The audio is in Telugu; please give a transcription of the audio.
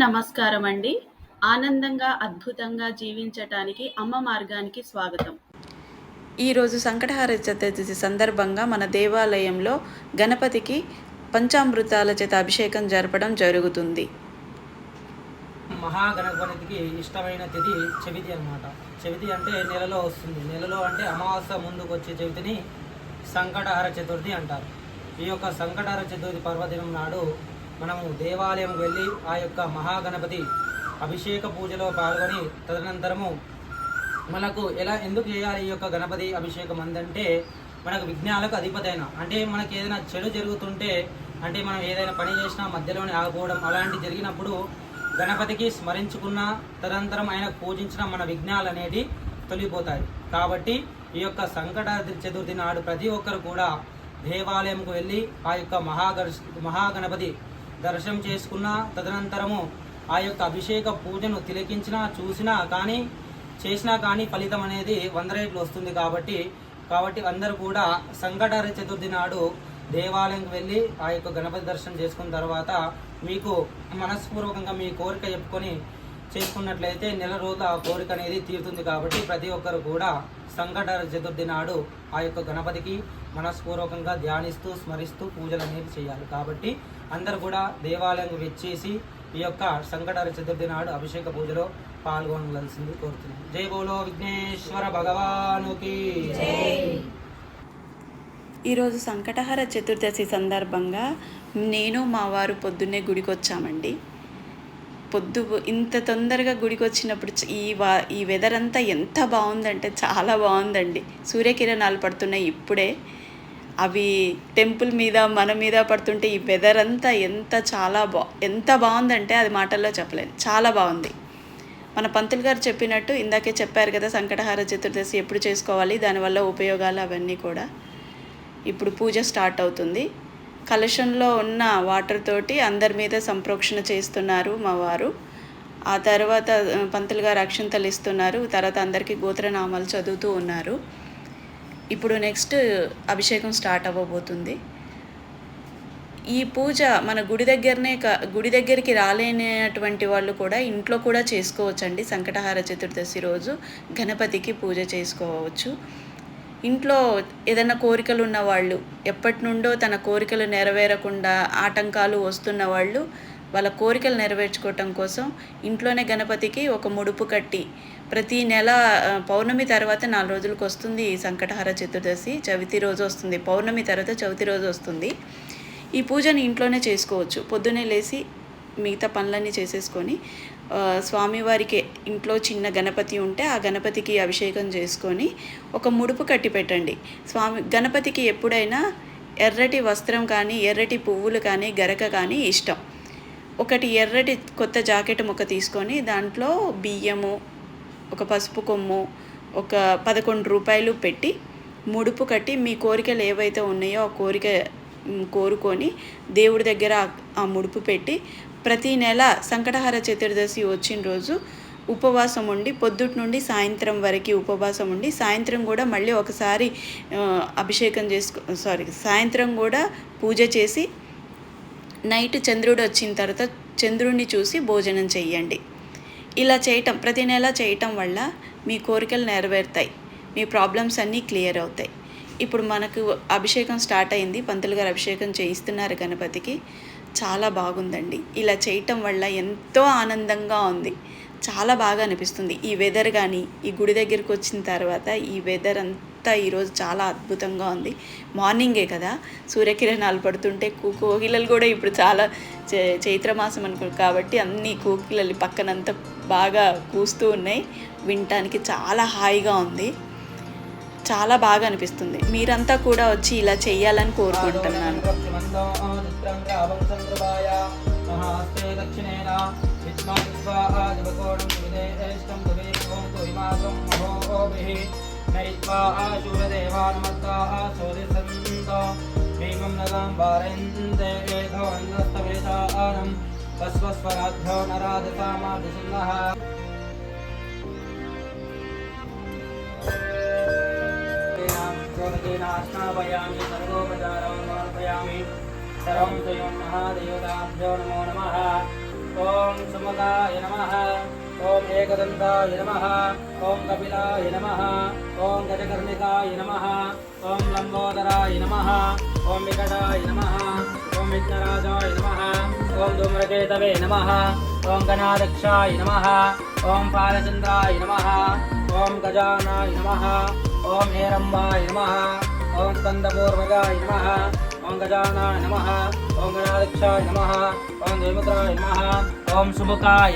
నమస్కారం అండి ఆనందంగా అద్భుతంగా జీవించటానికి అమ్మ మార్గానికి స్వాగతం. ఈరోజు సంకటహార చతుర్దశి సందర్భంగా మన దేవాలయంలో గణపతికి పంచామృతాల చేత అభిషేకం జరపడం జరుగుతుంది. మహాగణపతికి ఇష్టమైన తిథి చవితి అన్నమాట. చవితి అంటే నెలలో వస్తుంది. నెలలో అంటే అమావాస్య ముందుకు వచ్చే చవితిని సంకటహర చతుర్థి అంటారు. ఈ యొక్క సంకటహర చతుర్థి పర్వదినం నాడు మనము దేవాలయం వెళ్ళి ఆ యొక్క మహాగణపతి అభిషేక పూజలో పాల్గొని తదనంతరము మనకు ఎలా ఎందుకు చేయాలి ఈ యొక్క గణపతి అభిషేకం అందంటే మనకు విఘ్నాలకు అధిపతైన అంటే మనకి ఏదైనా చెడు జరుగుతుంటే అంటే మనం ఏదైనా పని చేసినా మధ్యలోనే ఆగిపోవడం అలాంటి జరిగినప్పుడు గణపతికి స్మరించుకున్న తదనంతరం ఆయన పూజించిన మన విఘ్నాలు అనేటి తొలగిపోతాయి. కాబట్టి ఈ యొక్క సంకట చతుర్థి నాడు ప్రతి ఒక్కరు కూడా దేవాలయంకు వెళ్ళి ఆ యొక్క మహాగణ మహాగణపతి దర్శనం చేసుకున్న తదనంతరము ఆ యొక్క అభిషేక పూజను తిలకించినా చూసినా కానీ చేసినా కానీ ఫలితం అనేది వంద రేట్లు వస్తుంది కాబట్టి కాబట్టి అందరూ కూడా సంకటహర చతుర్థి నాడు దేవాలయంకి వెళ్ళి ఆ యొక్క గణపతి దర్శనం చేసుకున్న తర్వాత మీకు మనస్పూర్వకంగా మీ కోరిక చెప్పుకొని చేసుకున్నట్లయితే నెల రోజు ఆ కోరిక అనేది తీరుతుంది కాబట్టి ప్రతి ఒక్కరు కూడా సంకటహర చతుర్థి నాడు ఆ యొక్క గణపతికి మనస్పూర్వకంగా ధ్యానిస్తూ స్మరిస్తూ పూజలు అనేవి చేయాలి. కాబట్టి అందరు కూడా దేవాలయంకు వచ్చేసి ఈ యొక్క సంకటార చతుర్థి నాడు అభిషేక పూజలో పాల్గొనవలసింది కోరుతున్నాను జై బోలో విఘ్నేశ్వర భగవానుకి ఈరోజు సంకటహార చతుర్దశి సందర్భంగా నేను మా వారు పొద్దున్నే గుడికి వచ్చామండి పొద్దు ఇంత తొందరగా గుడికి వచ్చినప్పుడు ఈ వా ఈ వెదర్ అంతా ఎంత బాగుందంటే చాలా బాగుందండి. సూర్యకిరణాలు పడుతున్నాయి ఇప్పుడే. అవి టెంపుల్ మీద మన మీద పడుతుంటే ఈ వెదర్ అంతా ఎంత చాలా బా ఎంత బాగుందంటే అది మాటల్లో చెప్పలేను. చాలా బాగుంది. మన పంతులు గారు చెప్పినట్టు ఇందాకే చెప్పారు కదా సంకటహార చతుర్దశి ఎప్పుడు చేసుకోవాలి దానివల్ల ఉపయోగాలు అవన్నీ కూడా ఇప్పుడు పూజ స్టార్ట్ అవుతుంది. కలశంలో ఉన్న వాటర్ తోటి అందరి మీద సంప్రోక్షణ చేస్తున్నారు మా వారు. ఆ తర్వాత పంతులు గారు అక్షంతలు ఇస్తున్నారు. తర్వాత అందరికీ గోత్రనామాలు చదువుతూ ఉన్నారు. ఇప్పుడు నెక్స్ట్ అభిషేకం స్టార్ట్ అవ్వబోతుంది. ఈ పూజ మన గుడి దగ్గరనే కా- గుడి దగ్గరికి రాలేనటువంటి వాళ్ళు కూడా ఇంట్లో కూడా చేసుకోవచ్చండి. సంకటహార చతుర్దశి రోజు గణపతికి పూజ చేసుకోవచ్చు. ఇంట్లో ఏదైనా కోరికలు ఉన్న వాళ్ళు ఎప్పటి నుండో తన కోరికలు నెరవేరకుండా ఆటంకాలు వస్తున్న వాళ్ళు వాళ్ళ కోరికలు నెరవేర్చుకోవటం కోసం ఇంట్లోనే గణపతికి ఒక ముడుపు కట్టి ప్రతి నెల పౌర్ణమి తర్వాత నాలుగు రోజులకు వస్తుంది ఈ సంకటహార చతుర్దశి. చవితి రోజు వస్తుంది. పౌర్ణమి తర్వాత చవితి రోజు వస్తుంది. ఈ పూజని ఇంట్లోనే చేసుకోవచ్చు. పొద్దున్నే లేచి మిగతా పనులన్నీ చేసేసుకొని స్వామివారికి ఇంట్లో చిన్న గణపతి ఉంటే ఆ గణపతికి అభిషేకం చేసుకొని ఒక ముడుపు కట్టి పెట్టండి. స్వామి గణపతికి ఎప్పుడైనా ఎర్రటి వస్త్రం కానీ ఎర్రటి పువ్వులు కానీ గరక కానీ ఇష్టం. ఒకటి ఎర్రటి కొత్త జాకెట్ ముక్క తీసుకొని దాంట్లో బియ్యము ఒక పసుపు కొమ్ము ఒక పదకొండు రూపాయలు పెట్టి ముడుపు కట్టి మీ కోరికలు ఏవైతే ఉన్నాయో ఆ కోరిక కోరుకొని దేవుడి దగ్గర ఆ- ముడుపు పెట్టి ప్రతి నెల సంకటహార చతుర్దశి వచ్చిన రోజు ఉపవాసం ఉండి పొద్దుటి నుండి సాయంత్రం వరకు ఉపవాసం ఉండి సాయంత్రం కూడా మళ్ళీ ఒకసారి అభిషేకం చేసుకో సారీ సాయంత్రం కూడా పూజ చేసి నైట్ చంద్రుడు వచ్చిన తర్వాత చంద్రుడిని చూసి భోజనం చెయ్యండి. ఇలా చేయటం ప్రతి నెల చేయటం వల్ల మీ కోరికలు నెరవేరుతాయి. మీ ప్రాబ్లమ్స్ అన్నీ క్లియర్ అవుతాయి. ఇప్పుడు మనకు అభిషేకం స్టార్ట్ అయింది. పంతులు గారు అభిషేకం చేయిస్తున్నారు గణపతికి. చాలా బాగుందండి. ఇలా చేయటం వల్ల ఎంతో ఆనందంగా ఉంది. చాలా బాగా అనిపిస్తుంది. ఈ వెదర్ కానీ ఈ గుడి దగ్గరికి వచ్చిన తర్వాత ఈ వెదర్ అంతా ఈరోజు చాలా అద్భుతంగా ఉంది. మార్నింగే కదా? సూర్యకిరణాలు పడుతుంటే కోకిలలు కూడా ఇప్పుడు చాలా చే- చైత్రమాసం అనుకో కాబట్టి అన్ని కోకిలలు పక్కనంతా బాగా కూస్తూ ఉన్నాయి. వినటానికి చాలా హాయిగా ఉంది. చాలా బాగా అనిపిస్తుంది. మీరంతా కూడా వచ్చి ఇలా చేయాలని కోరుకుంటున్నాను. దక్షిణేన విద్మాదిస్వాదివకోణం విదేష్టం తువేకం తుహిమాసం మహోభిః నైత్వా ఆశూరదేవానమత్తా సోదిసంతో భీమం నగం వారయంతే ఏధోన్నస్తవేదానం తస్వస్వరాధ్యో నరాధతామాదిసిన్నః స్నాపయామి సర్వోపచారం సమర్పయామి సర్వం స్వయం మహాదేవతాభ్యో నమో నమః ఓం ఏకదంతాయ నమ ఓం కపిలాయ నమ ఓం గజకర్ణికాయ నమ ఓం లంబోదరాయ నమ ఓం వికటాయ నమ ఓం విఘ్నరాజాయ నమ ఓం ధూమ్రకేతవే నమ ఓం గణాదక్షాయ నమ ఓం పాలచంద్రాయ నమ ఓం గజానాయ నమ ఓం హేరంబాయ నమ ఓం స్కందపూర్వజాయ నమ ఓం గజానాయ నమ ఓం గణాదక్షాయ నమ ఓం ద్విముద్రాయ నమ ఓం సుముఖాయ